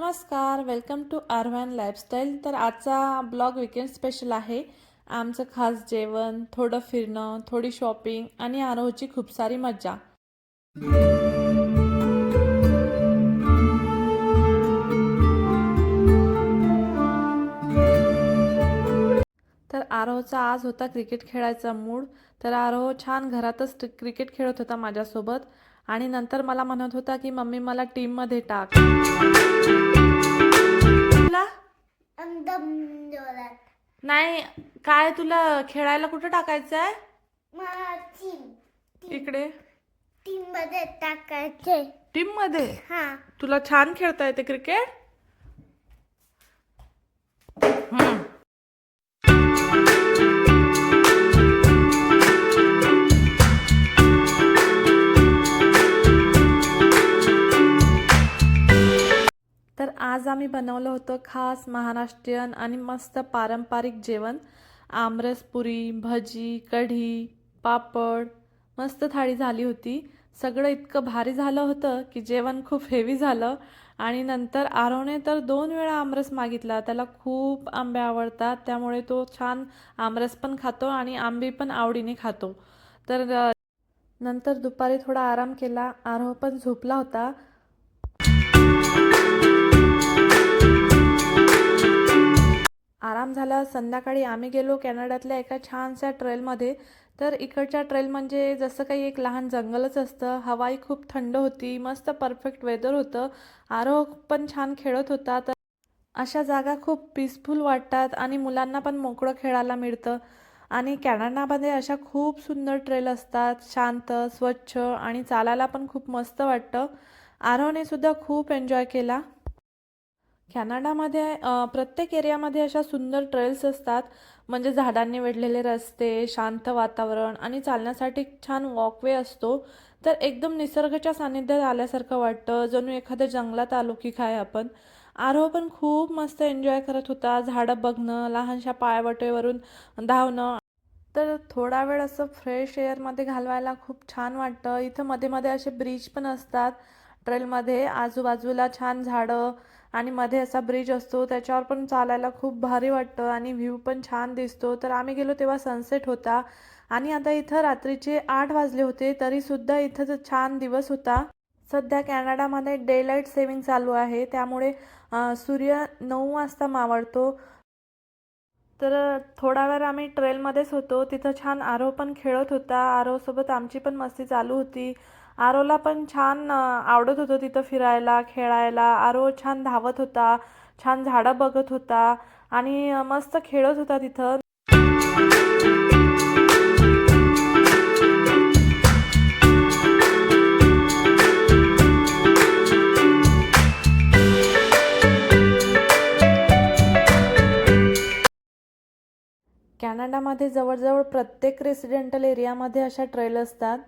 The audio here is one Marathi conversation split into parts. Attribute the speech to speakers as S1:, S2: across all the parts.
S1: नमस्कार वेलकम टू आरव्हॅन लाईफस्टाईल तर आजचा ब्लॉग विकेंड स्पेशल आहे. आमचं खास जेवण थोडं फिरणं थोडी शॉपिंग आणि आरोहची खूप सारी मज्जा. तर आरोहचा आज होता क्रिकेट खेळायचा मूड तर आरोह छान घरातच क्रिकेट खेळत होता माझ्यासोबत. आणि नंतर मला म्हणत होता की मम्मी मला टीममध्ये टाक. तुला? नाही काय तुला खेळायला कुठं टाकायचं आहे इकडे
S2: टीम. मध्ये टाकायचे
S1: टीममध्ये
S2: हा.
S1: तुला छान खेळता येते क्रिकेट? आम्ही बनवलं होतं खास महाराष्ट्रीयन आणि मस्त पारंपरिक जेवण. आमरस पुरी भजी कढी पापड मस्त थाळी झाली होती. सगळं इतकं भारी झालं होतं की जेवण खूप हेवी झालं. आणि नंतर आरवने तर दोन वेळा आमरस मागितला. त्याला खूप आंबे आवडतात. त्यामुळे तो छान आमरस पण खातो आणि आंबे पण आवडीने खातो. तर नंतर दुपारी थोडा आराम केला. आरोह पण झोपला होता. झालं संध्याकाळी आम्ही गेलो कॅनडातल्या एका छानशा ट्रेलमध्ये. तर इकडच्या ट्रेल म्हणजे जसं काही एक लहान जंगलच असतं हवाई खूप थंड होती मस्त परफेक्ट वेदर होतं आरोह पण छान खेळत होता. तर अशा जागा खूप पीसफुल वाटतात आणि मुलांना पण मोकळं खेळायला मिळतं. आणि कॅनडामध्ये अशा खूप सुंदर ट्रेल असतात शांत स्वच्छ आणि चालायला पण खूप मस्त वाटतं. आरोहने सुद्धा खूप एन्जॉय केला. कॅनडामध्ये प्रत्येक एरियामध्ये अशा सुंदर ट्रेल्स असतात. म्हणजे झाडांनी वेढलेले रस्ते शांत वातावरण आणि चालण्यासाठी छान वॉकवे असतो. तर एकदम निसर्गाच्या सानिध्यात आल्यासारखं वाटतं. जणू एखाद्या जंगलात आलो की काय आपण. आरोह पण खूप मस्त एन्जॉय करत होता. झाडं बघणं लहानशा पायवाटेवरून धावणं. तर थोडा वेळ असं फ्रेश एअरमध्ये घालवायला खूप छान वाटतं. इथं मध्ये मध्ये असे ब्रिज पण असतात. ट्रेलमध्ये आजूबाजूला छान झाडं आणि मध्ये असा ब्रिज असतो त्याच्यावर पण चालायला खूप भारी वाटतं आणि व्ह्यू पण छान दिसतो. तर आम्ही गेलो तेव्हा सनसेट होता आणि आता इथं रात्रीचे आठ वाजले होते तरीसुद्धा इथं छान दिवस होता. सध्या कॅनडामध्ये डे लाइट सेविंग चालू आहे त्यामुळे सूर्य नऊ वाजता मावळतो. तर थोडा वेळ आम्ही ट्रेलमध्येच होतो तिथं छान आरो पण खेळत होता. आरोसोबत आमची पण मस्ती चालू होती. आरोला पण छान आवडत होतं तिथं फिरायला खेळायला. आरो छान धावत होता छान झाडं बघत होता आणि मस्त खेळत होता तिथं. कॅनडामध्ये जवळजवळ प्रत्येक रेसिडेंटल एरियामध्ये अशा ट्रेल असतात.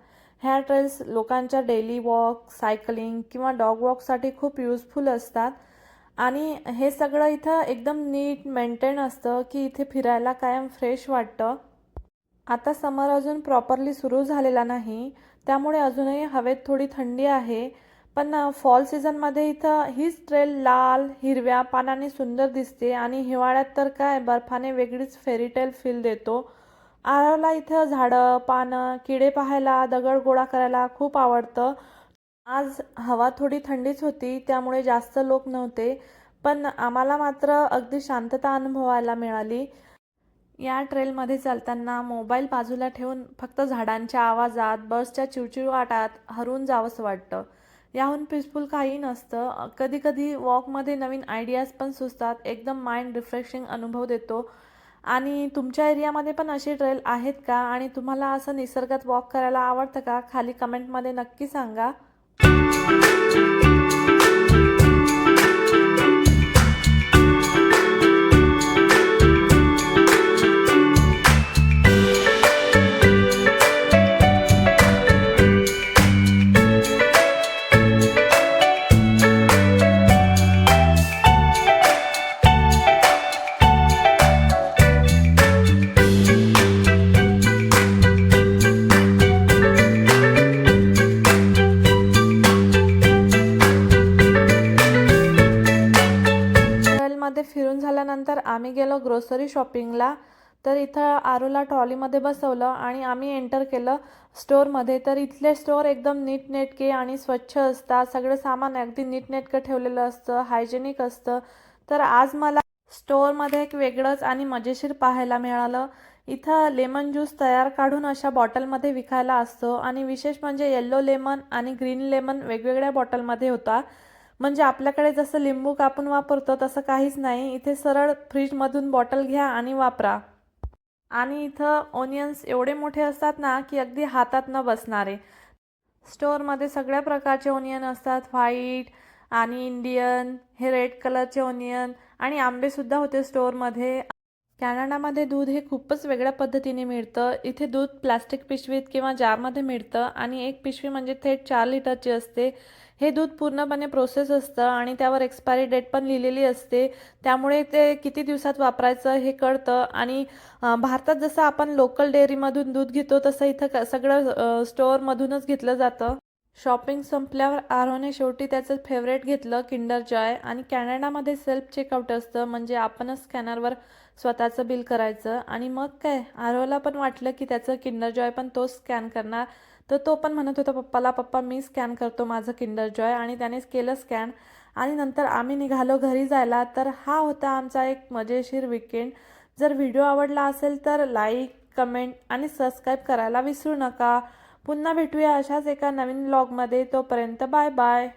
S1: ह्या ट्रेल्स लोकांच्या डेली वॉक सायकलिंग किंवा डॉग वॉकसाठी खूप युजफुल असतात. आणि हे सगळं इथं एकदम नीट मेंटेन असतं की इथे फिरायला कायम फ्रेश वाटतं. आता समर अजून प्रॉपरली सुरू झालेला नाही. त्यामुळे अजूनही हवेत थोडी थंडी आहे. पण फॉल सीझनमध्ये इथं हीच ट्रेल लाल हिरव्या पानाने सुंदर दिसते. आणि हिवाळ्यात तर काय बर्फाने वेगळीच फेरीटेल फील देतो. आरवला इथं झाडं पानं किडे पाहायला दगड गोळा करायला खूप आवडतं. आज हवा थोडी थंडीच होती त्यामुळे जास्त लोक नव्हते पण आम्हाला मात्र अगदी शांतता अनुभवायला मिळाली. या ट्रेलमध्ये चालताना मोबाईल बाजूला ठेवून फक्त झाडांच्या आवाजात बसच्या चिवचिवाटात हरवून जावंसं वाटतं. याहून पीसफुल काही नसतं. कधी कधी वॉकमध्ये नवीन आयडियाज पण सुचतात. एकदम माइंड रिफ्रेशिंग अनुभव देतो. आणि तुमच्या एरियामध्ये पण अशी ट्रेल आहेत का? आणि तुम्हाला असं निसर्गात वॉक करायला आवडतं का? खाली कमेंटमध्ये नक्की सांगा. मॉलमध्ये फिरून झाल्यानंतर आम्ही गेलो ग्रोसरी शॉपिंगला तर इथं आरूला ट्रॉलीमध्ये बसवलं आणि आम्ही एंटर केलं स्टोअरमध्ये तर इथले स्टोअर एकदम नीटनेटके आणि स्वच्छ असतात. सगळं सामान अगदी नीटनेटकं ठेवलेलं असतं हायजेनिक असतं. तर आज मला स्टोअरमध्ये एक वेगळंच आणि मजेशीर पाहायला मिळालं. इथं लेमन ज्यूस तयार काढून अशा बॉटलमध्ये विकायला असतो आणि विशेष म्हणजे येल्लो लेमन आणि ग्रीन लेमन वेगवेगळ्या बॉटलमध्ये होता. म्हणजे आपल्याकडे जसं लिंबू कापून वापरतो तसं काहीच नाही. इथे सरळ फ्रीजमधून बॉटल घ्या आणि वापरा. आणि इथं ओनियन्स एवढे मोठे असतात ना की अगदी हातात न बसणारे. स्टोअरमध्ये सगळ्या प्रकारचे ओनियन असतात. व्हाईट आणि इंडियन हे रेड कलरचे ओनियन आणि आंबेसुद्धा होते स्टोअरमध्ये. कॅनडामध्ये दूध हे खूपच वेगळ्या पद्धतीने मिळतं. इथे दूध प्लास्टिक पिशवीत किंवा जारमध्ये मिळतं आणि एक पिशवी म्हणजे थेट चार लिटरची असते. हे दूध पूर्णपणे प्रोसेस असतं आणि त्यावर एक्सपायरी डेट पण लिहिलेली असते. त्यामुळे ते किती दिवसात वापरायचं हे कळतं. आणि भारतात जसं आपण लोकल डेअरीमधून दूध घेतो तसं इथं क- सगळं स्टोअरमधूनच घेतलं जातं. शॉपिंग संपल्यावर आरोने शेवटी त्याचं फेवरेट घेतलं किंडर जॉय आणि कॅनडामध्ये सेल्फ चेकआउट असतं म्हणजे आपणच स्कॅनरवर स्वतःचं बिल करायचं. आणि मग काय आरोला पण वाटलं की त्याचं किंडर जॉय पण तोच स्कॅन करणार. तर तो पण म्हणत होता पप्पाला पप्पा मी स्कॅन करतो माझं किंडर जॉय. आणि त्यानेच केलं स्कॅन. आणि नंतर आम्ही निघालो घरी जायला. तर हा होता आमचा एक मजेशीर विकेंड जर व्हिडिओ आवडला असेल तर लाईक कमेंट आणि सबस्क्राईब करायला विसरू नका. पुन्हा भेटूया अशाच एका नवीन ब्लॉगमध्ये तोपर्यंत बाय बाय